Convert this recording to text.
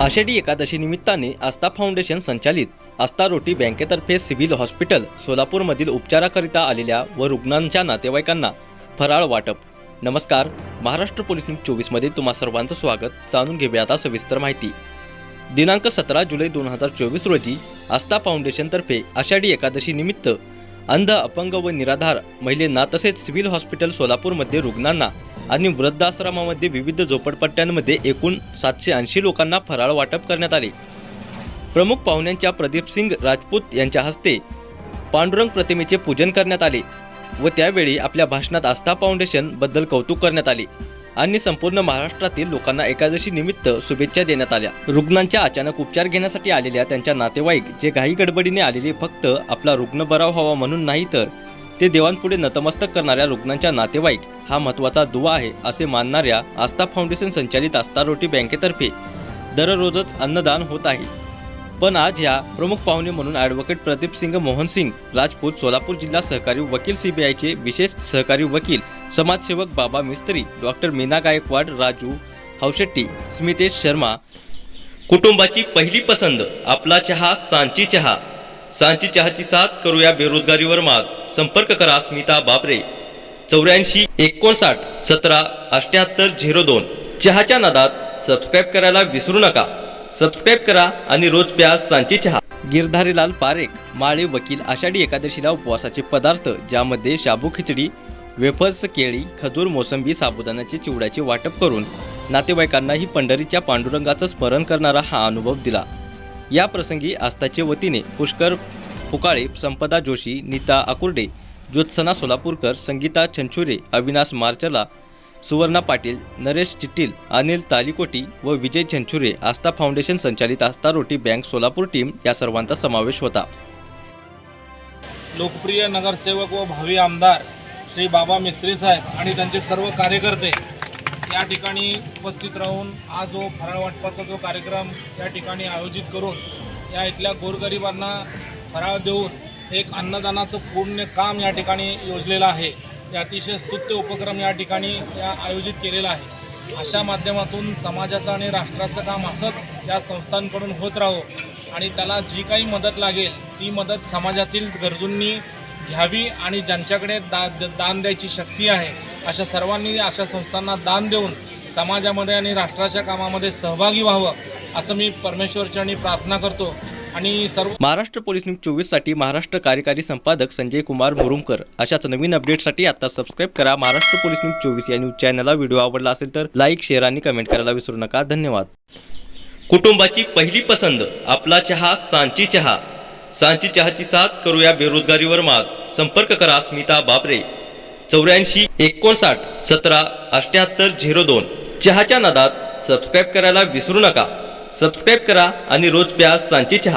आषाढी एकादशी निमित्ताने आस्था फाउंडेशन संचालित आस्था रोटी बँकेतर्फे सिव्हिल हॉस्पिटल सोलापूरमधील उपचाराकरिता आलेल्या व रुग्णांच्या नातेवाईकांना फराळ वाटप. नमस्कार महाराष्ट्र पोलीस न्यूज चोवीसमध्ये तुम्हा सर्वांचं स्वागत. जाणून घेऊया आता सविस्तर माहिती. दिनांक सतरा जुलै दोन हजार चोवीस रोजी आस्था फाउंडेशनतर्फे आषाढी एकादशी निमित्त अंध अपंग व निराधार महिलांना तसेच सिव्हिल हॉस्पिटल सोलापूरमध्ये रुग्णांना आणि वृद्धाश्रमामध्ये विविध झोपडपट्ट्यांमध्ये एकूण सातशे ऐंशी लोकांना फराळ वाटप करण्यात आले. प्रमुख पाहुण्यांच्या प्रदीपसिंग राजपूत यांच्या हस्ते पांडुरंग प्रतिमेचे पूजन करण्यात आले व त्यावेळी आपल्या भाषणात आस्था फाउंडेशनबद्दल कौतुक करण्यात आले आणि संपूर्ण महाराष्ट्रातील लोकांना एकादशी निमित्त शुभेच्छा देण्यात आल्या. रुग्णांच्या अचानक उपचार घेण्यासाठी आलेल्या त्यांच्या नातेवाईक जे घाई गडबडीने आलेले फक्त आपला रुग्ण बरा व्हावा म्हणून नाही तर ते देवांपुढे नतमस्तक करणाऱ्या रुग्णांच्या नातेवाईक हा महत्त्वाचा दुवा आहे असे मानणाऱ्या आस्था फाउंडेशन संचालित आस्था रोटी बँकेतर्फे दररोजच अन्नदान होत आहे. पण आज ह्या प्रमुख पाहुणे म्हणून ॲडव्होकेट प्रदीप सिंग मोहन सिंग राजपूत सोलापूर जिल्हा सहकारी वकील सीबीआयचे विशेष सहकारी वकील समाजसेवक बाबा मिस्त्री डॉक्टर मीना गायकवाड राजू हौशेट्टी स्मितेश शर्मा. कुटुंबाची पहिली पसंद आपला चहा सांची चहा. सांची चहाची साथ करूया बेरोजगारीवर मात. संपर्क करा स्मिता बाबरे चौऱ्याऐंशी एकोणसाठ सतरा अठ्याहत्तर झिरो दोन. चहाच्या नादात सबस्क्राईब करायला विसरू नका. सबस्क्राईब करा आणि रोज प्या सांची चहा. गिरधारीलाल पारेख माळे वकील आषाढी एकादशीला उपवासाचे पदार्थ ज्यामध्ये शाबू खिचडी वेफर्स केळी खजूर मोसंबी साबुदाण्याचे चिवड्याचे वाटप करून नातेवाईकांनाही पंढरीच्या पांडुरंगाचं स्मरण करणारा हा अनुभव दिला. या प्रसंगी आस्थाचे वतीने पुष्कर फुकाळे संपदा जोशी नीता आकुर्डे ज्योत्सना सोलापूरकर संगीता छंचुरे अविनाश मार्चला सुवर्णा पाटील नरेश चिट्टील अनिल तालिकोटी व विजय छंचुरे आस्था फाउंडेशन संचालित आस्था रोटी बँक सोलापूर टीम या सर्वांचा समावेश होता. लोकप्रिय नगरसेवक व भावी आमदार श्री बाबा मिस्त्री साहेब आणि त्यांचे सर्व कार्यकर्ते या ठिकाणी उपस्थित राहून हा जो फराळ वाटपाचा जो कार्यक्रम या ठिकाणी आयोजित करून या इथल्या गोरगरिबांना फराळ देऊन एक अन्नदानाचं पूर्ण काम या ठिकाणी योजलेलं आहे. हे अतिशय स्तुत्य उपक्रम या ठिकाणी या आयोजित केलेला आहे. अशा माध्यमातून समाजाचं आणि राष्ट्राचं काम असंच या संस्थांकडून होत राहो आणि त्याला जी काही मदत लागेल ती मदत समाजातील गरजूंनी घ्यावी आणि ज्यांच्याकडे दा द- दान द्यायची शक्ती आहे अशा सर्वांनी अशा संस्थांना दान देऊन समाजामध्ये आणि राष्ट्राच्या कामामध्ये सहभागी व्हावं असं मी परमेश्वरचरणी प्रार्थना करतो. आणि सर्व महाराष्ट्र पोलीस न्यूज चोवीससाठी महाराष्ट्र कार्यकारी संपादक संजय कुमार मुरुमकर. अशाच नवीन अपडेटसाठी आता सबस्क्राईब करा महाराष्ट्र पोलीस न्यूज चोवीस या न्यूज चॅनलला. व्हिडिओ आवडला असेल तर लाईक शेअर आणि कमेंट करायला विसरू नका. धन्यवाद. कुटुंबाची पहिली पसंत आपला चहा सांची चहा. सांची चहाची साथ करूया बेरोजगारीवर मात. संपर्क करा स्मिता बाबरे चौऱ्याऐंशी एकोणसाठ सतरा अठ्याहत्तर झिरो दोन. चहाच्या नादात सबस्क्राईब करायला विसरू नका. सबस्क्राईब करा आणि रोज प्या सांची चहा.